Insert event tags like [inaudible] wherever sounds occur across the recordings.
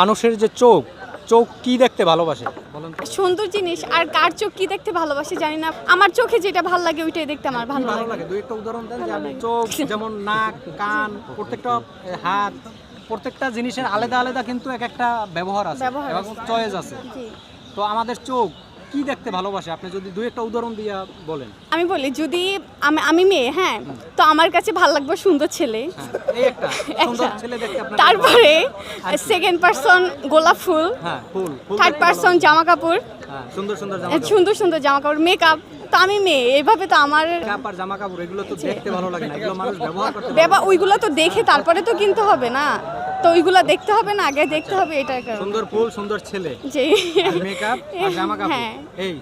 মানুষের যে চোখ চোখ কি দেখতে ভালোবাসে? বলেন সুন্দর জিনিস আর কার চোখ কি দেখতে ভালোবাসে জানি না। আমার চোখে যেটা ভালো লাগে ওইটাই দেখতে আমার ভালো ভালো লাগে। লাগে। দুই একটা উদাহরণ দেন যে আমি চোখ যেমন নাক কান প্রত্যেকটা হাত প্রত্যেকটা জিনিসের আলাদা আলাদা কিন্তু এক একটা ব্যবহার আছে এবং চয়েস আছে। তো আমাদের চোখ কি দেখতে ভালোবাসে? আপনি যদি দুই একটা উদাহরণ দিয়া বলেন। আমি বলি যদি আমি আমি মেয়ে হ্যাঁ? তো আমার কাছে ভালো লাগবে সুন্দর ছেলে। হ্যাঁ, এই একটা। সুন্দর ছেলে দেখতে আপনার তারপরে সেকেন্ড পার্সন গোলাপ ফুল। হ্যাঁ ফুল থার্ড পার্সন। জামা কাপড়। হ্যাঁ সুন্দর সুন্দর জামা আহ, সুন্দর সুন্দর জামা কাপড় মেকআপ তো আমি মেয়ে এইভাবে তো আমার কাপড় জামা কাপড় এগুলো তো দেখতে ভালো লাগে না। এগুলো মানুষ ব্যবহার করতে বেবা ওইগুলো তো দেখে তারপরে তো কিনতে হবে না। তো ওইগুলা দেখতে হবে না আগে দেখতে হবে এটার কারণ। সুন্দর ফুল সুন্দর ছেলে। যে মেকআপ আর [laughs] জামা কাপড়। হ্যাঁ। এই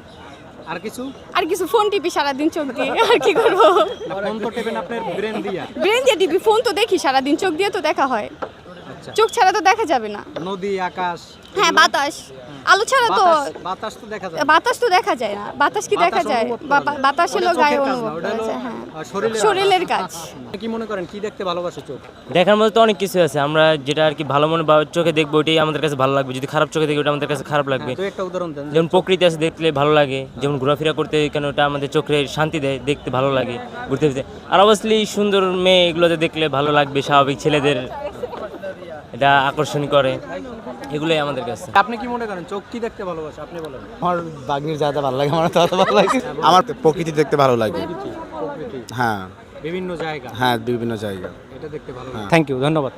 আর কিছু? আর কিছু ফোন টিপি সারাদিন চোখ দিয়ে আর কি করব? ফোন তো টিপেন আপনার ব্রেন দিয়া। ব্রেন দিয়ে টিপি ফোন তো দেখি সারাদিন চোখ দিয়ে তো দেখা হয়। আচ্ছা চোখ ছাড়া তো দেখা যাবে না। নদী আকাশ হ্যাঁ বাতাস। আলো ছাড়া তো বাতাস বাতাস তো দেখা যায় বাতাস তো দেখা যায় না। বাতাস কি দেখা যায়? বাতাস হলো গায়ে অনুভব হ্যাঁ। শরীরের কাজ। কি মনে করেন কি দেখতে ভালোবাসে চোখ? দেখার মতো তো অনেক কিছু আছে। আমরা যেটা আর কি ভালো মনে বা চোখে দেখব ওইটাই আমাদের কাছে ভালো লাগবে। যদি খারাপ চোখে দেখি ওটা আমাদের কাছে খারাপ লাগবে। তো একটা উদাহরণ দেন। যেমন প্রকৃতি আছে দেখলে ভালো লাগে। যেমন ঘোরাফেরা করতে কেন ওটা আমাদের চোখে শান্তি দেয় দেখতে ভালো লাগে ঘুরতে ফিরতে। আর অবশ্যই সুন্দর মেয়ে এগুলোতে দেখলে ভালো লাগবে স্বাভাবিক ছেলেদের এটা আকর্ষণ করে। এগুলোই আমাদের কাছে। আপনি কি মনে করেন? চোখ কি দেখতে ভালোবাসে? আপনি বলেন। আমার বাগনির যাতে ভালো লাগে আমার তত ভালো লাগে। আমার প্রকৃতি দেখতে ভালো লাগে। হ্যাঁ। বিভিন্ন জায়গা। হ্যাঁ বিভিন্ন জায়গা। এটা দেখতে ভালো থ্যাংক ইউ ধন্যবাদ।